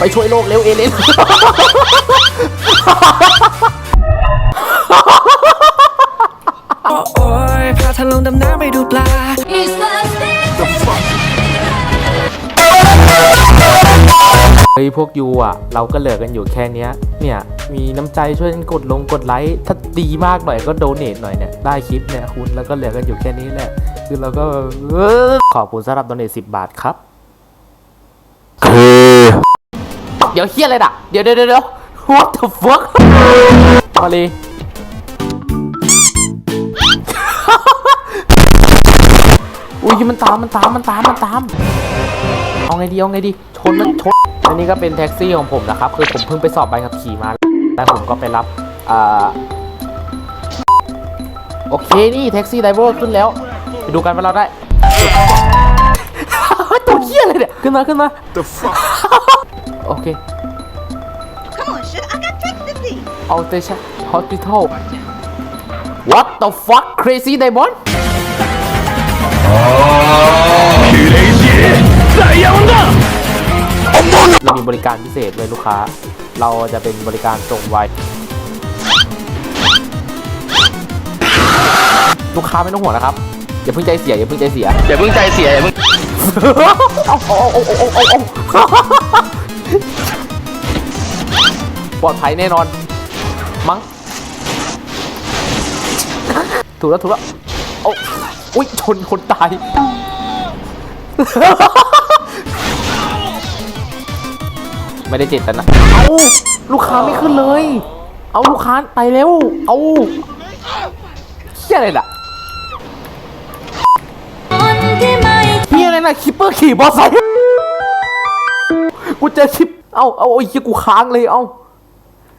ไปช่วยโลกเร็วเอเลนโอ้โอยพาเธอลงดำน้ำไปดูปลา He's thirsty. เฮ้ยพวกยูอะ เราก็เหลือกันอยู่แค่เนี้ย เนี่ย มีน้ำใจช่วยกันกดลงกดไลค์ถ้าดีมากหน่อยก็โดเนทหน่อยเนี่ย ได้คลิปเนี่ยคุณแล้วก็เหลือกันอยู่แค่นี้แหละ คือเราก็เออขอบคุณสำหรับโดเนทสิบบาทครับ คือ เดี๋ยวเฮียอะไรด่ะ เดี๋ยวเดี๋ยวเดี๋ยว what the fuck มาเลยอุ้ยมันตามมันตามมันตามมันตามเอาไงดีเอาไงดีชนมันชนอันนี้ก็เป็นแท็กซี่ของผมนะครับ คือผมเพิ่งไปสอบใบขับขี่มาแล้วผมก็ไปรับอ่าโอเคนี่แท็กซี่ไดเวอร์ขึ้นแล้วไปดูกันว่าเราได้ตัวเหี้ยอะไรเนี่ยขึ้นมาขึ้นมา The fuck? โอเค Come on, shit. I got tricks to see. เอาเตชันฮอสพิทอล What the fuck crazy diamond เรามีบริการพิเศษเลยลูกค้า เราจะเป็นบริการส่งไว ลูกค้าไม่ต้องห่วงนะครับ อย่าเพิ่งใจเสีย อย่าเพิ่งใจเสีย อย่าเพิ่งใจเสียอย่าเพิ่ง เอาเอาเอาเอาเอาเอาเอา ปลอดภัยแน่นอน มั้ง ถูกแล้วถูกแล้วเอาอุ้ยชนคนตาย ไม่ได้เจตนาเอาลูกค้าไม่ขึ้นเลย เอาลูกค้าไปเร็ว เอาเฮียอะไรล่ะเฮียอะไรนะคิปเปอร์ขี่มอเตอร์ไซค์กูเจอคิป เอาเอาไอ้เหี้ยกูค้างเลย เอา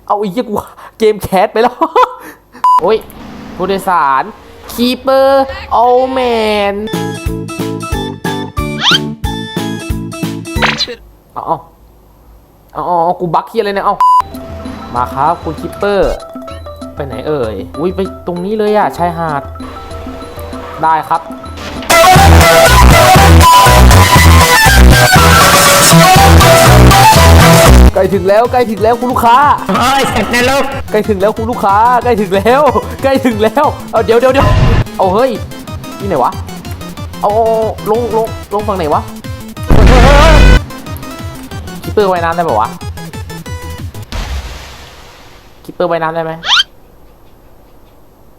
เอาอ้เหี้ยกูเกมแคสไปแล้ว โอ้ยผู้โดยสารคีเปอร์โอแมนเอาเอาเอาเอาเอากูบักเฮียเลยเนี่ยเอามาครับคุณคิปเปอร์ ไปไหนเอ่ย อุ้ยไปตรงนี้เลยอะชายหาด ได้ครับ ใกล้ถึงแล้วใกล้ถึงแล้วคุณลูกค้าเฮ้ยเสร็จในโลกใกล้ถึงแล้วคุณลูกค้าใกล้ถึงแล้วใกล้ถึงแล้วเอาเดี๋ยวเดี๋ยวเดี๋ยวเอาเฮ้ยนี่ไหนวะเอาเอาเอาลงลงลงฝั่งไหนวะเฮ้ยเฮ้ยเฮ้ยคิปเปอร์ว่ายน้ำได้ปะวะคิปเปอร์ว่ายน้ำได้ไหม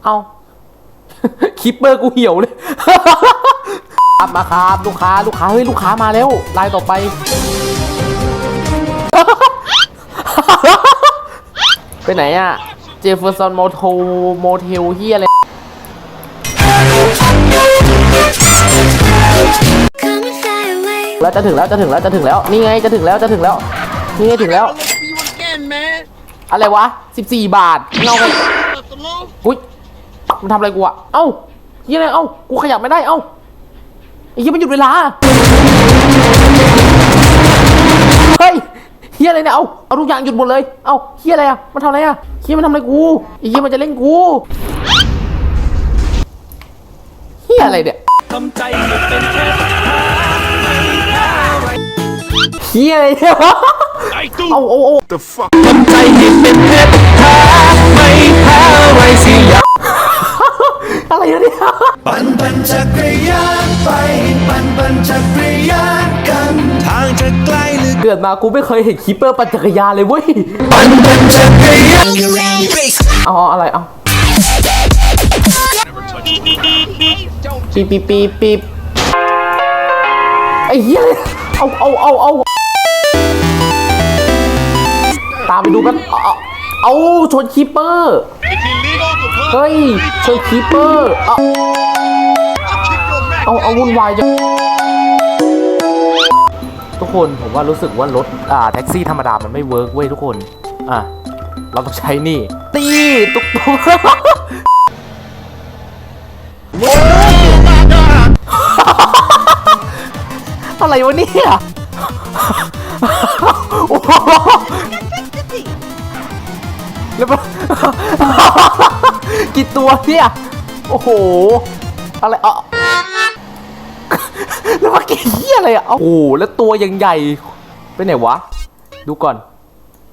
เอาคิปเปอร์กูเหี่ยวเลยครับมาครับลูกค้าลูกค้าเฮ้ยลูกค้ามาแล้วลายต่อไป ไปไหนอะ เจฟเฟอร์สันโมเทลโมเทลเฮียอะไร แล้วจะถึงแล้วจะถึงแล้วจะถึงแล้ว นี่ไงจะถึงแล้วจะถึงแล้ว นี่ไงถึงแล้วอะไรวะ 14 บาทเงาไปอุ้ยมันทำอะไรกูอะเอ้าเฮียอะไร เอ้า กูขยับไม่ได้ เอ้าไอ้เฮียมันหยุดเวลา เฮ้ย เฮียอะไรเนี่ย เอา เอาทุกอย่างหยุดหมดเลย เอ้าเฮียอะไรอะมันทำอะไรอะเฮียมันทำอะไรกูไอ้เฮียมันจะเล่นกูเฮียอะไรเนี่ยทำใจให้เป็นแค่เฮียอะไรเนี่ยเอาเอาเอา The fuck? ทำใจให้เป็นเพชรหาไม่แพ้อะไรสิอยากอะไรเนี่ย ปั่นปั่นจักรยานไป ปั่นปั่นจักรยานกันทางจะไกลหรือเกิดมากูไม่เคยเห็นคิปเปอร์ปั่นจักรยานเลยเว้ยปั่นปั่นจักรยานเอาออะไรเอาปีปีปีปีไอ้เหี้ยเอาเอาเอาเอาตามไปดูกันเอาเอาชนคิปเปอร์เฮ้ยชนคิปเปอร์เอาเอาเอาวุ่นวายจัง ทุกคนผมว่ารู้สึกว่ารถอ่าแท็กซี่ธรรมดามันไม่เวิร์กเว้ยทุกคน อะ เราต้องใช้นี่ ตีตุ๊กตุ๊กอะไรวะเนี่ยโอ้โหแล้วกี่ตัวเนี่ย โอ้โห อะไรอะ แล้วมากี่เหี้ยอะไรอะโอ้โหแล้วตัวยังใหญ่ไปไหนวะ ดูก่อน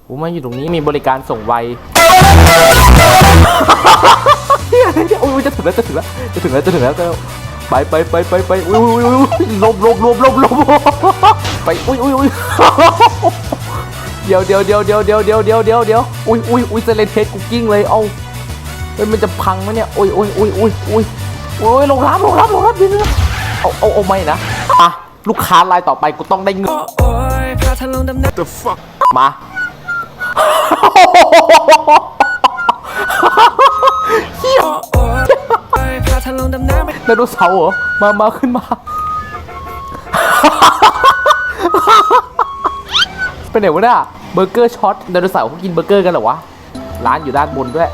ผมมาอยู่ตรงนี้มีบริการส่งไวเฮียอะไรเนี่ยโอ้ยจะถึงแล้วจะถึงแล้วจะถึงแล้วจะถึงแล้วจะไปไปไปไปไปอุ้ยอุ้ยอุ้ยอุ้ยลบลบลบลบลบไปอุ้ยอุ้ยอุ้ยเดี๋ยวเดี๋ยวเดี๋ยวเดี๋ยวเดี๋ยวเดี๋ยวเดี๋ยวเดี๋ยวเดี๋ยวอุ้ยอุ้ยอุ้ยเซเลนเทสกุกกิ้งเลยเอาเฮ้ยมันจะพังไหมเนี่ยอุ้ยอุ้ยอุ้ยอุ้ยอุ้ยโอ้ยลงรับลงรับลงรับดิ เอาเอาเอาไม่นะอะลูกค้ารายต่อไปกูต้องได้เงิน The fuck มาไดโนเสาร์เหรอ มา มาขึ้นมา เป็นไหนวะเนี่ยเบอร์เกอร์ช็อตไดโนเสาร์เขากินเบอร์เกอร์กันเหรอวะ ร้านอยู่ด้านบนด้วย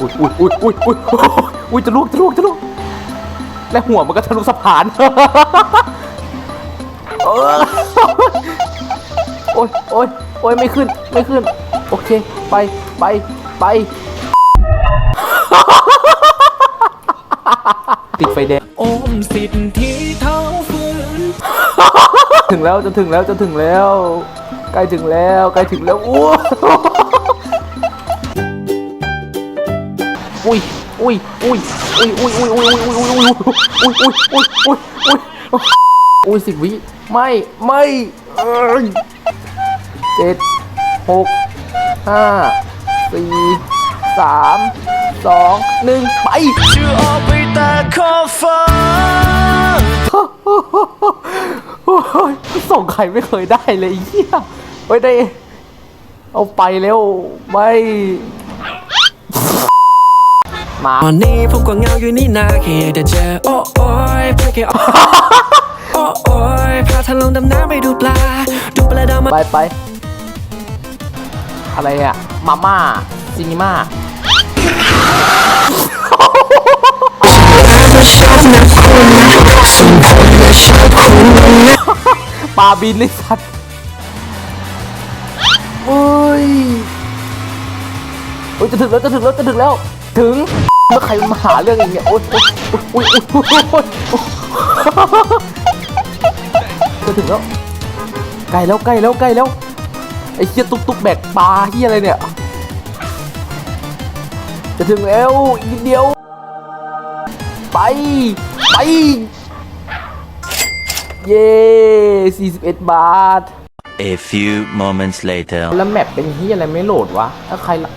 อุ้ยอุ้ยอุ้ยอุ้ยอุ้ยอุ้ยจะลุกจะลุกจะลุก และหัวมันก็ทะลุสะพาน เออโอ้ยโอ้ยโอ้ยไม่ขึ้น ไม่ขึ้น โอเค ไป ไป ไป ติดไฟแดง โอมสิทธิเท้าฟื้นถึงแล้วจะถึงแล้วจะถึงแล้ว ใกล้ถึงแล้วใกล้ถึงแล้วอ้วอุ้ย อุ้ยอุ้ยอุ้ยอุ้ยอุ้ยอุ้ยอุ้ยอุ้ยอุ้ยอุ้ยอุ้ยอุ้ยอุ้ยอุ้ยอุ้ยสิบวิไม่ไม่เจ็ดหกห้าสี่สามสองหนึ่งไปจะออกไปแต่ขอบฟ้าส่งใครไม่เคยได้เลยเหี้ยเฮ้ยได้เอาไปเร็วไม่ มาตอนนี้ผมก็เหงาอยู่นี่นาแค่อยากจะเจอโอ้โอ้ยเพื่อแค่โอ้โอ้โอ้ยพาทะลงดำน้ำไปดูปลา ดูปลาดาวมาไปไปอะไรอะมาม่าซินิม่าปลาบินเลยสัตว์เฮ้ยโอ้ยจะถึงแล้วจะถึงแล้วจะถึงแล้ว ถึง แล้วใครมาหาเรื่องอีกเนี่ยโอ๊ยโอ๊ยโอ๊ยโอ๊ยจะถึงแล้วใกล้แล้วใกล้แล้วใกล้แล้วไอ้เหี้ยตุ๊กตุ๊กแบกปลาเหี้ยอะไรเนี่ย จะถึงแล้วอีกนิดเดียว ไป ไป เย้41 บาท A few moments later. แล้วแมปเป็นเหี้ยอะไรไม่โหลดวะ ถ้าใครละ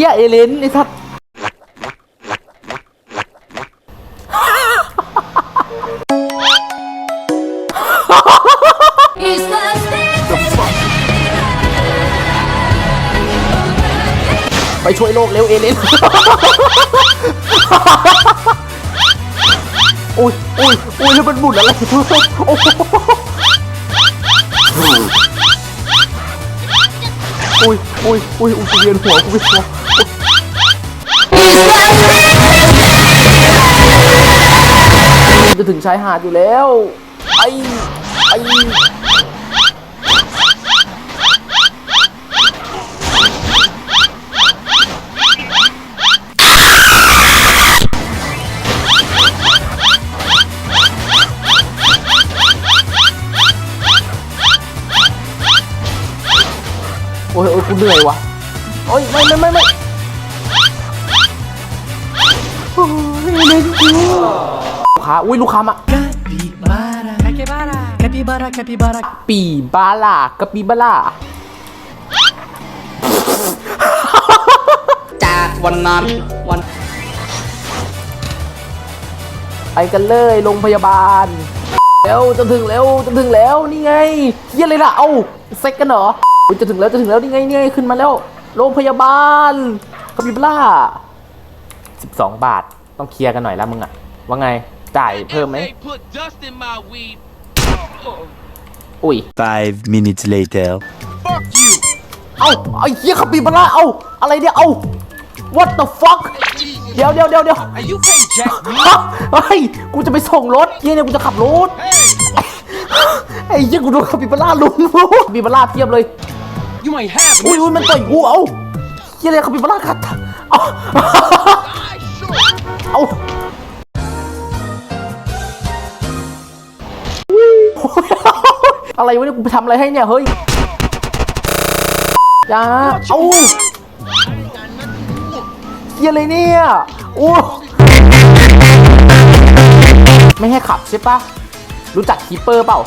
หี้ยเอเลนไอ้สัตว์ไปช่วยโลกเร็วเอเลนโอ้ยโอ้ยโอ้ยแล้วมันหมุนอะไรโอ้โอ้ยอุ้ยอุ้ยอุ้ยเวียนหัวกูเวียนหัว จะถึงชายหาดอยู่แล้ว ไอ้ ไอ้โอ้ยโอ้ยกูเหนื่อยวะโอ้ย ไม่ไม่ไม่ไม่ ลูกค้าอุ้ยลูกค้ามาแคปิบาราแคปิบาราปีบาลากะปีบาลา จากวันนั้นวันไปกันเลยโรงพยาบาลแล้วจะถึงแล้วจะถึงแล้วนี่ไงเฮียเลยล่ะเอาเซ็กกันเหรออุ๊ยจะถึงแล้วจะถึงแล้วนี่ไงนี่ไงขึ้นมาแล้วโรงพยาบาลกะปีบาลา 12 บาท ต้องเคลียร์กันหน่อยละมึงอะว่าไงจ่ายเพิ่มไหม They put dust in my weed. อุ้ย Five minutes later. Fuck you. เอ้าไอ้เหี้ยคาปิบาร่าเอ้าอะไรเนี่ยเอ้า what the fuck เดี๋ยวเดี๋ยวเดี๋ยวเดี๋ยว And you can't jack me. ฮะเฮ้ยกูจะไปส่งรถเฮียเนี่ยกูจะขับรถไอ้เหี้ยกูโดนคาปิบาร่าลุมคาปิบาร่าเทียบเลย You ain't having อุ้ย this. อุ้ยมันต่อยกูเอ้าเฮียเลยคาปิบาร่ากัดเอ้า เอาอุ้ยอะไรวะเนี่ยกูทำอะไรให้เนี่ย เฮ้ยอย่าเอ้าเฮียอะไรเนี่ย โอ้ ไม่ให้ขับใช่ปะ รู้จักคีปเปอร์เปล่า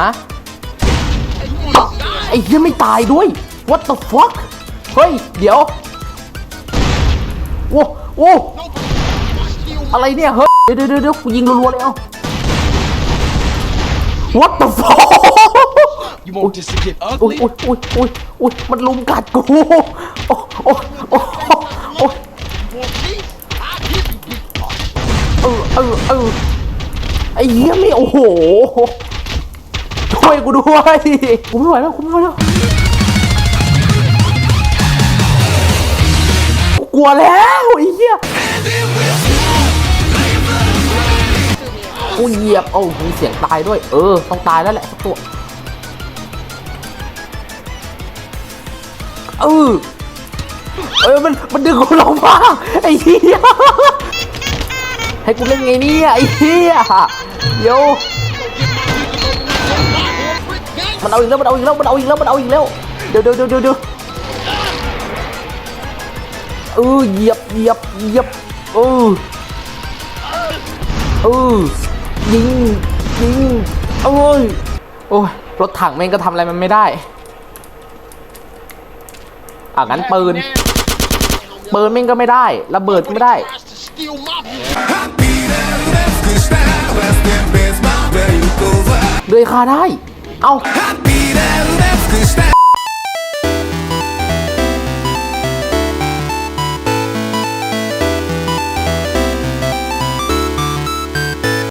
ฮะ ไอ้เหี้ยไม่ตายด้วย what the fuck เฮ้ย เดี๋ยวโว้โว้ อะไรเนี่ยเฮ้ยเดี๋ยวเดี๋ยวเดี๋ยวกูยิงรัวๆเลยเอ้า what the fuck You want this to get อุ้ย ugly? อุ้ยอุ้ยอุ้ยอุ้ยมันลุมกัดกูโอ้โอ้โอ้โอ้ Want me? I'll give you big part. เออเออเออไอ้เหี้ยไม่โอ้โหช่วยกูด้วยกูไม่ไหวแล้วกูไม่ไหวแล้วกูกลัวแล้วไอ้เหี้ย กูเหยียบโอ้มีเสียงตายด้วย เออ ต้องตายแล้วแหละสักตัว เออ เออ มัน มันดึงกูลงมาไอ้เหี้ย ให้กูเล่นไงเนี่ยไอ้เหี้ยเดี๋ยมันเอาอีกแล้ว มันเอาอีกแล้ว มันเอาอีกแล้ว มันเอาอีกแล้ว เดียวเดี๋ยวเดี๋ยวเดี๋ยวเดี๋ยวเออเหยียบเหยียบเหยียบเออเออ ยิงยิงโอ้ยโอ้ยรถถังแม่งก็ทำอะไรมันไม่ได้อะงั้นปืนปืนแม่งก็ไม่ได้ระเบิดก็ไม่ได้ Tries to steal my view. เดือยคาได้ เอา Happy